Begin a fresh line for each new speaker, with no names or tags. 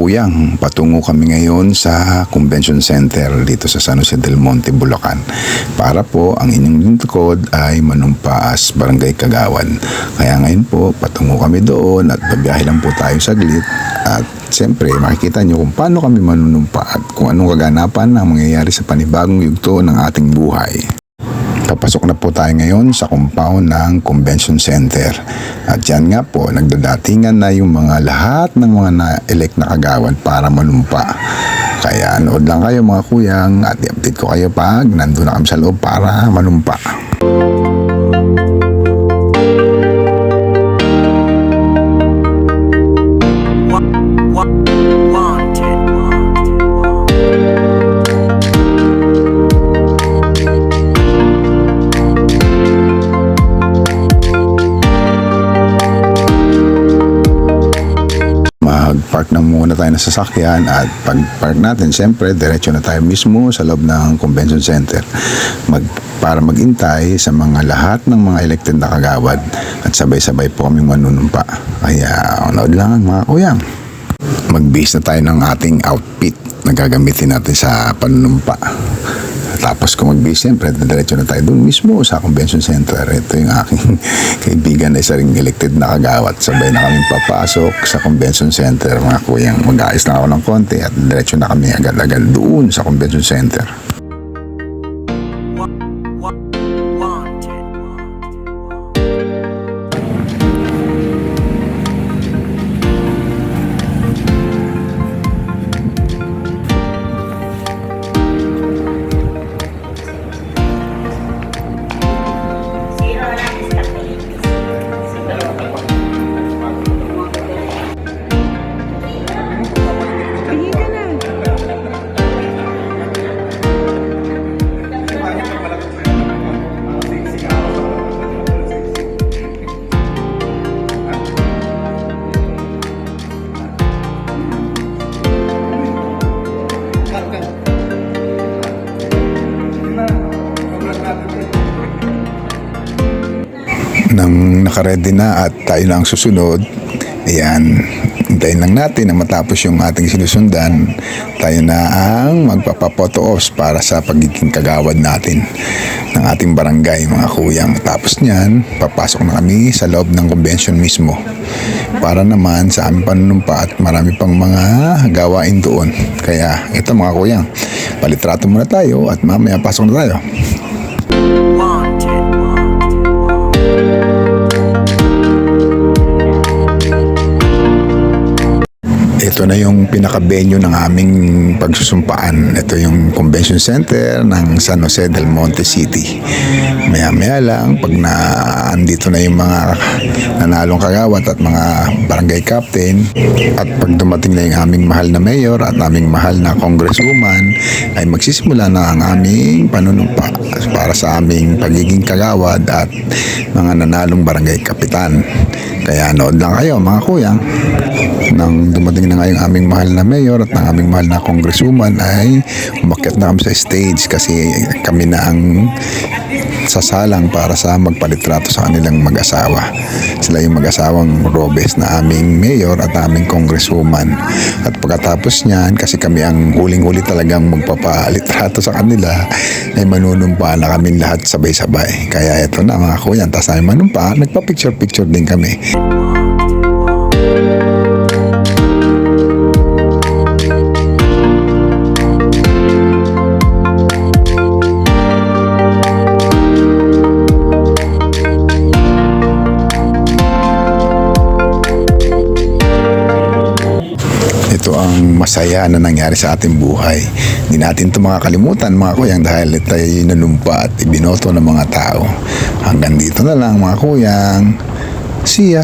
kuyang, patungo kami ngayon sa Convention Center dito sa San Jose del Monte, Bulacan. Para po ang inyong lingkod ay manumpas Barangay Kagawan. Kaya ngayon po, patungo kami doon at babiyahe lang po tayo saglit. At siyempre, makikita nyo kung paano kami manunumpa at kung anong kaganapan ang mangyayari sa panibagong yugto ng ating buhay. Papasok na po tayo ngayon sa compound ng Convention Center. At yan nga po, nagdadatingan na yung mga lahat ng mga na-elect na kagawad para manumpa. Kaya nood lang kayo mga kuyang at i-update ko kayo pag nandun na kami sa loob para manumpa. Muna tayo ng sasakyan at pag-park natin, siyempre, diretso na tayo mismo sa loob ng Convention Center. Mag, para magintay sa mga lahat ng mga elected na kagawad at sabay-sabay po kami manunumpa. Kaya, unood lang mga kuyang. Mag-base na tayo ng ating outfit na gagamitin natin sa panunumpa. Tapos kung mag-base, siyempre, diretso na tayo doon mismo sa convention center. Ito yung aking kaibigan na isa ring elected na kagawat. Sabay na kaming papasok sa convention center. Mga kuyang, mag-aayos lang ako ng konti at diretso na kami agad-agad doon sa convention center. Nang nakaredy na at tayo na ang susunod, ayan, hintayin lang natin na matapos yung ating sinusundan, tayo na ang magpapapoto ops para sa pagiging kagawad natin ng ating barangay, mga kuyang. Tapos niyan, papasok na kami sa loob ng convention mismo para naman sa aming panunumpa at marami pang mga gawain doon. Kaya ito mga kuyang, palitrato muna tayo at mamaya pasok na tayo. Ito na yung pinaka-venue ng aming pagsusumpaan. Ito yung convention center ng San Jose del Monte City. Maya-maya lang, pag na andito na yung mga nanalong kagawat at mga barangay captain, at pag dumating na yung aming mahal na mayor at aming mahal na congresswoman, ay magsisimula na ang aming panunumpa para sa aming pagiging kagawad at mga nanalong barangay kapitan. Kaya nood lang kayo mga kuyang nang dumating na nga yung aming mahal na mayor at ang aming mahal na congresswoman ay umakyat na kami sa stage kasi kami na ang sasalang para sa magpalitrato sa kanilang mag-asawa. Sila yung mag-asawang Robes na aming mayor at aming congresswoman. At pagkatapos niyan, kasi kami ang huling-huli talagang magpapalitrato sa kanila, ay manunumpa na kami lahat sabay-sabay. Kaya ito na mga kuya, tapos namin manumpa, nagpa-picture-picture din kami. Masaya na nangyari sa ating buhay. Hindi natin ito makakalimutan mga kuyang dahil ay nanumpa at ibinoto ng mga tao. Hanggang dito na lang mga kuyang. See ya!